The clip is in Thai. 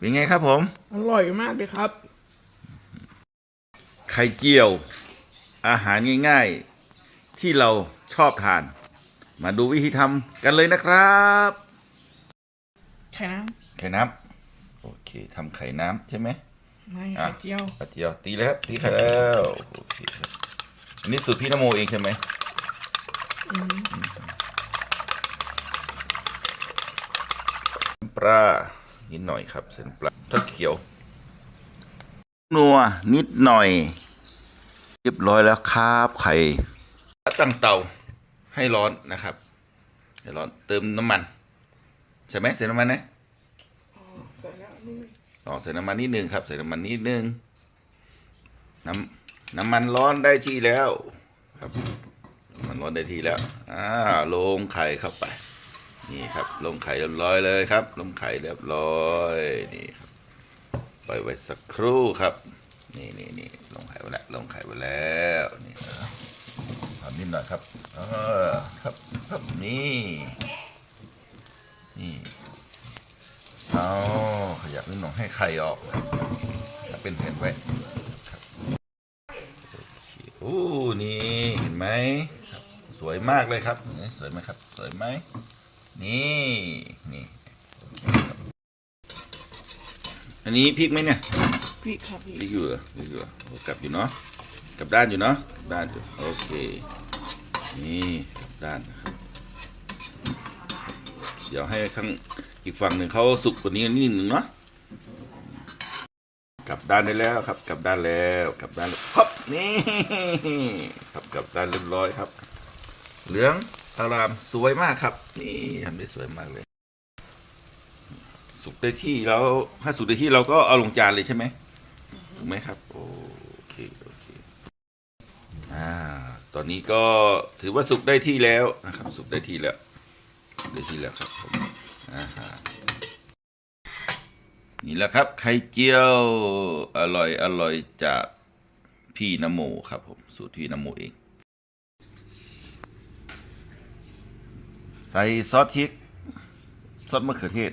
เป็นไงครับผม อร่อยมากเลยครับ ไข่เจียว อาหารง่ายๆ ที่เราชอบทาน มาดูวิธีทำกันเลยนะครับไข่น้ไข่น้ำโอเคทำไข่น้ำใช่ไหมำไม่อะไข่เจียวไข่เจียวตีแล้วครับตีไข่แล้วโอเคครับอันนี้สูตรพี่นโมเองใช่ไหมน้ำปลา นิดหน่อยครับ เส้นปลาทอดเขียว นัวนิดหน่อย เรียบร้อยแล้วครับไข่ตั้งเตาให้ร้อนนะครับให้ร้อนเติมน้ำมันใช่ไหมใส่น้ำมันนะใส่อ๋อใส่น้ำมันนิดนึงครับ ใส่น้ำมันนิดนึงน้ำน้ำมันร้อนได้ที่แล้ว ครับ มันร้อนได้ที่แล้วอ่าลงไข่เข้าไป นี่ครับลงไข่เรียบร้อยเลยครับ ลงไข่เรียบร้อยนี่ครับปล่อยไว้สักครู่ครับ นี่นี่นี่ลงไข่ไว้แล้วลงไข่ไว้แล้วนี่ทำนิดหน่อยครับเออครับครับนี่นี่เอาขยับนิดหน่อยให้ไข่ออกเป็นแผ่นไว้ครับโอเคโอ้นี่เห็นไหมสวยมากเลยครับสวยไหมครับ สวยไหม นี่นี่โอเคครับอันนี้พริกไหมเนี่ยพี่ครับพี่พริกอยู่เหรอพริกอยู่เหรอโอ้กลับอยู่เนาะกลับด้านอยู่เนาะกลับด้านอยู่โอเคนี่กลับด้านนะครับเดี๋ยวให้ข้างอีกฝั่งหนึ่งเขาสุกกว่านี้นิดหนึ่งเนาะกลับด้านได้แล้วครับ กลับด้านแล้วกลับด้านแล้วครับนี่ครับกลับด้านเรียบร้อยครับ เหลือง อารามสวยมากครับ นี่ทำได้สวยมากเลย สุกได้ที่แล้วถ้าสุกได้ที่เราก็เอาลงจานเลยใช่ไหมถูกไหมครับ โอเคโอเคอ่าตอนนี้ก็ถือว่าสุกได้ที่แล้วนะครับ สุกได้ที่แล้วได้ที่แล้วครับผมอ่าฮะนี่แหละครับ ไข่เจียว อร่อยอร่อยจากพี่นโมครับผมสูตรพี่นโมเอง ใส่ซอสพริก ซอสมะเขือเทศ